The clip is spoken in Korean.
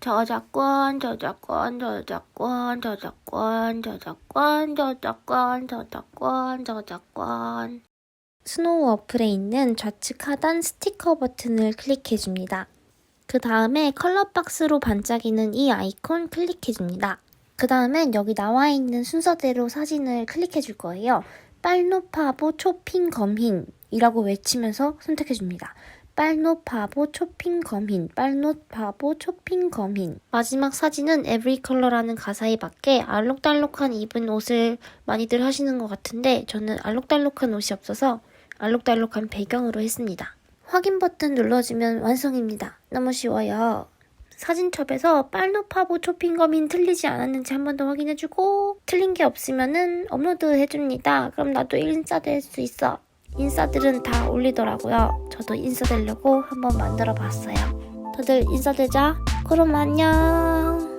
저작권, 저작권, 저작권, 저작권, 저작권, 저작권, 저작권, 저작권. 스노우 어플에 있는 좌측 하단 스티커 버튼을 클릭해줍니다. 그 다음에 컬러 박스로 반짝이는 이 아이콘 클릭해줍니다. 그 다음엔 여기 나와 있는 순서대로 사진을 클릭해줄 거예요. 빨노파보 초핑 검흰이라고 외치면서 선택해줍니다. 빨노파보 초핑 검흰, 빨노파보 초핑 검흰. 마지막 사진은 every color라는 가사에 맞게 알록달록한 입은 옷을 많이들 하시는 것 같은데 저는 알록달록한 옷이 없어서 알록달록한 배경으로 했습니다. 확인 버튼 눌러주면 완성입니다. 너무 쉬워요. 사진첩에서 빨노파보 초핑검인 틀리지 않았는지 한 번 더 확인해주고 틀린 게 없으면은 업로드 해줍니다. 그럼 나도 인싸 될 수 있어. 인싸들은 다 올리더라고요. 저도 인싸 되려고 한번 만들어 봤어요. 다들 인싸 되자. 그럼 안녕.